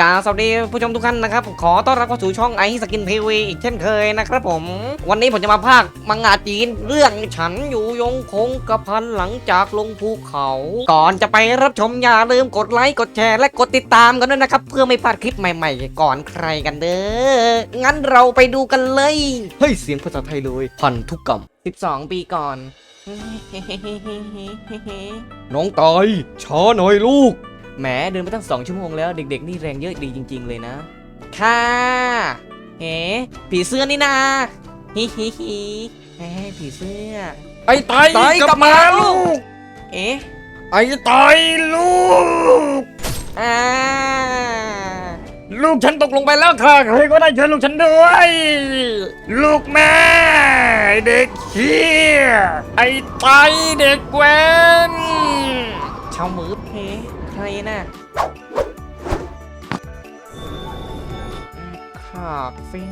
กราบสวัสดีผู้ชมทุกท่านนะครับ ขอต้อนรับเข้าสู่ช่องไอสกินทีวีอีกเช่นเคยนะครับผม วันนี้ผมจะมาพากย์มังงะจีน เรื่องฉันอยู่ยงคงกระพันหลังจากลงภูเขา ก่อนจะไปรับชมอย่าลืมกดไลค์กดแชร์และกดติดตามกันด้วยนะครับ เพื่อไม่พลาดคลิปใหม่ๆ ก่อนใครกันเด้องั้นเราไปดูกันเลยเฮ้ยเสียงภาษาไทยเลยพันธุกกรรม12 ปีก่อนน้องตายช้าหน่อยลูก แหมเดินไปตั้งสองชั่วโมงแล้วเด็กๆ นี่แรงเยอะดีจริง ๆ เลยนะ ค่ะเฮ้ผีเสื้อนี่นาฮิฮิฮิเฮ้ผีเสื้อ ไอ้ไตไตกลับมาลูก เอ๊ะไอ้ไตลูก อ่าลูกฉันตกลงไปแล้วค่ะใครก็ได้ช่วยลูกฉันด้วย ลูกแม่ เด็กเฮียไอ้ไตเด็กเวน เชาวมือเพใครน่ะขากฟิง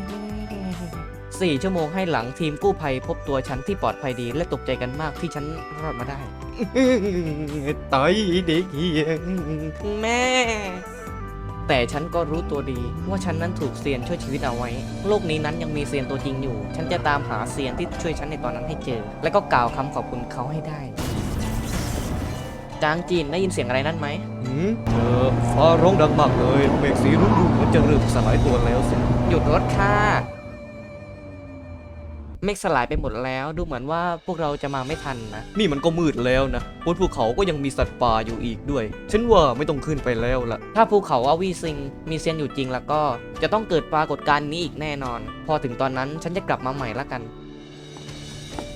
สี่ชั่วโมงให้หลังทีมกู้ภัยพบตัวฉันที่ปลอดภัยดีและตกใจกันมากที่ฉันรอดมาได้ไตเด็กเฮียแม่ แต่ฉันก็รู้ตัวดีว่าฉันนั้นถูกเซียนช่วยชีวิตเอาไว้ โลกนี้นั้นยังมีเซียนตัวจริงอยู่ ฉันจะตามหาเซียนที่ช่วยฉันในตอนนั้นให้เจอ และก็กล่าวคำขอบคุณเขาให้ได้ จางจีนได้ยินเสียงอะไรนั่นไหมหืมเออฟ้าร้องดังมากเลยเมฆสีรุ่งรุ่งเหมือนจะเริ่มสลายตัวแล้วสิหยุดรถค่ะเมฆสลายไปหมดแล้วดูเหมือนว่าพวกเราจะมาไม่ทันนะ นี่มันก็มืดแล้วนะบนภูเขาก็ยังมีสัตว์ป่าอยู่อีกด้วย ฉันว่าไม่ต้องขึ้นไปแล้วล่ะถ้าภูเขาอาวีซิงมีเซียนอยู่จริงแล้วก็จะต้องเกิดปรากฏการณ์นี้อีกแน่นอน พอถึงตอนนั้นฉันจะกลับมาใหม่ละกัน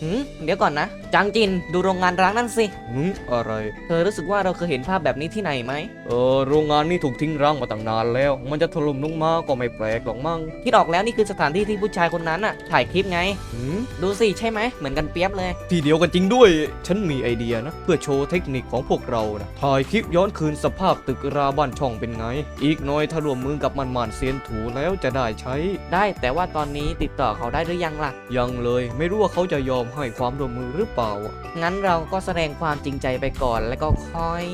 หืมเดี๋ยวก่อนนะ จางจินดูโรงงานร้างนั่นสิ หืมอะไร เธอรู้สึกว่าเราเคยเห็นภาพแบบนี้ที่ไหนไหม เออโรงงานนี่ถูกทิ้งร้างมาตั้งนานแล้ว มันจะถล่มลงมาก็ไม่แปลกหรอกมั้งคิดออกแล้วนี่คือสถานที่ที่ผู้ชายคนนั้นน่ะ ถ่ายคลิปไง หืมดูสิใช่ไหมเหมือนกันเปียบเลย ทีเดียวกันจริงด้วย ฉันมีไอเดียนะ เพื่อโชว์เทคนิคของพวกเรานะถ่ายคลิปย้อนคืนสภาพตึกราบ้านช่องเป็นไง อีกหน้อยถ้ารวมมือกับมันมานเซียนถูแล้วจะได้ใช้ ได้แต่ว่าตอนนี้ติดต่อเขาได้หรือยังล่ะ ยังเลยไม่รู้ว่าเขาจะยอมให้ความร่วมมือหรือเปล่า งั้นเราก็แสดงความจริงใจไปก่อนแล้วก็ค่อย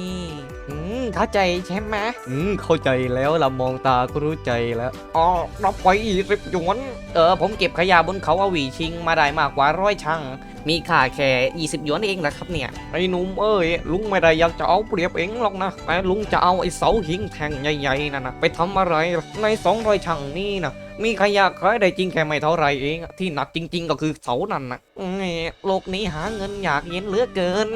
อืมเข้าใจใช่ไหมอืมเข้าใจแล้วละมองตาก็รู้ใจแล้วอ๋อรับไปอีสิบหยวนเออผมเก็บขยะบนเขาอาหวีชิงมาได้มากกว่าร้อยช่างมีค่าแค่20หยวนเองนะครับเนี่ยไอ้หนุ่มเอ้ยลุงไม่ได้อยากจะเอาเปรียบเองหรอกนะแต่ลุงจะเอาไอ้เสาหิงแท่งใหญ่ๆนั่นนะไปทำอะไรล่ะในสองรอยช่างนี่นะมีขยะขายได้จริงแค่ไม่เท่าไหรเองอะที่หนักจริง ๆ ก็คือเสานั่นนะแหม่โลกนี้หาเงินอยากเย็นเหลือเกิน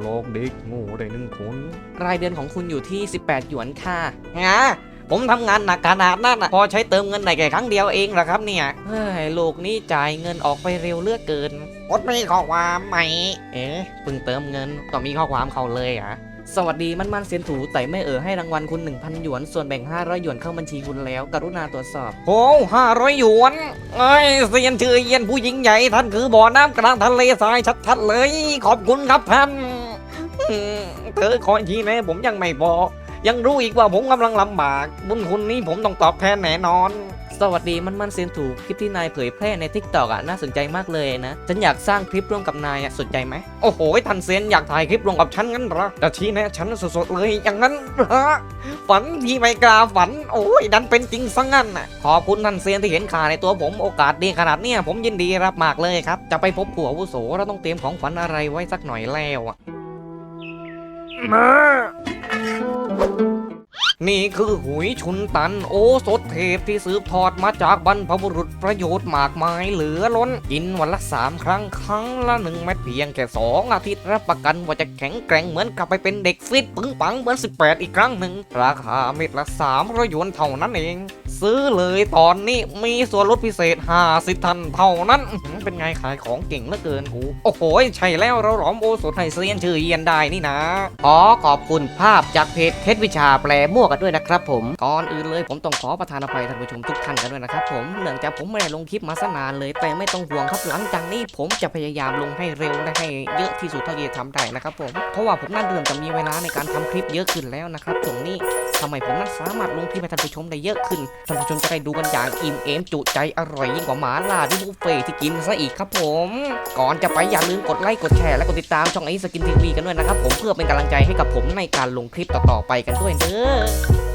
หลอกเด็กโง่ได้หนึ่งคนรายเดือนของคุณอยู่ที่ 18 หยวนค่ะงาผมทำงานหนักขนาดนั้นน่ะพอใช้เติมเงินได้แค่ครั้งเดียวเองเหรอครับเนี่ย เฮ้ยโลกนี้จ่ายเงินออกไปเร็วเหลือกเกิน กดมีข้อความไหม เอ๊ะเพิ่งเติมเงินต้องมีข้อความเข้าเลยเหรอะ สวัสดีมันมันเซียนถูแต่ไม่เอ่อให้รางวัลคุณ 1,000 หยวน ส่วนแบ่ง 500 หยวนเข้าบัญชีคุณแล้ว กรุณาตรวจสอบ โอ้ห้าร้อยหยวนเอ้ยเซียนชื่อเยียนผู้ยิ่งใหญ่ท่านคือบ่อน้ำกลางทะเลทรายชัดๆเลย ขอบคุณครับท่านอืม เธอขออีกทีนะผมยังไม่บอกยังรู้อีกว่าผมกำลังลำบากบุญคุณนี้ผมต้องตอบแทนแน่นอน สวัสดีมันมันเซียนถูกคลิปที่นายเผยแพร่ในทิกตอกอะน่าสนใจมากเลยนะ ฉันอยากสร้างคลิปร่วมกับนายอะสนใจไหมโอ้โหทันเซียนอยากถ่ายคลิปร่วมกับฉันงั้นเหรอแต่ทีแนะฉันสดๆเลยอย่างนั้นเหรอฝันที่ไม่กล้าฝัน โอ้ยดันเป็นจริงซะงั้นน่ะขอบคุณทันเซียนที่เห็นค่าในตัวผมโอกาสดีขนาดเนี้ยผมยินดีรับมากเลยครับจะไปพบผัวอาวุโสเราต้องเตรียมของขวัญอะไรไว้สักหน่อยแล้วอะ มา นี่คือหุยชุนตันโอสถเทพที่สืบทอดมาจากบรรพบุรุษประโยชน์มากมายเหลือล้น กินวันละสามครั้งครั้งละหนึ่งเม็ดเพียงแค่สองอาทิตย์รับประกันว่าจะแข็งแกร่งเหมือนกลับไปเป็นเด็กฟิตปึงปังเหมือน 18 อีกครั้งหนึ่ง ราคาเม็ดละ3ร้อยหยวนเท่านั้นเอง ซื้อเลยตอนนี้มีส่วนลดพิเศษ 50 ทันเท่านั้น เป็นไงขายของเก่งเหลือเกินกู โอ้โห ใช่แล้วเราหลอมโอสถให้เซียนชื่อเยียนได้นี่นะ ขอขอบคุณภาพจากเพจเคสวิชาแปลมั่วกันด้วยนะครับผมก่อนอื่นเลยผมต้องขอประทานอภัยท่านผู้ชมทุกท่านกันด้วยนะครับผมเนื่องจากผมไม่ได้ลงคลิปมาสนานเลย แต่ไม่ต้องห่วงครับหลังจากนี้ผมจะพยายามลงให้เร็วและให้เยอะที่สุดเท่าที่จะทำได้นะครับผมเพราะว่าผมนั่นเริ่มจะมีเวลาในการทำคลิปเยอะขึ้นแล้วนะครับตรงนี้ ทำไมผมนั้นสามารถลงคลิปให้ท่านผู้ชมได้เยอะขึ้น ท่านผู้ชมจะได้ดูกันอย่างอิ่มเอมจุใจอร่อยยิ่งกว่าหมาล่าที่บุฟเฟ่ที่กินซะอีกครับผม ก่อนจะไปอย่าลืมกดไลค์กดแชร์และกดติดตามช่องไอสกินทีวีกันด้วยนะครับผมเพื่อเป็นกำลังใจให้กับผมในการลงคลิปต่อๆไปกันด้วยเด้อ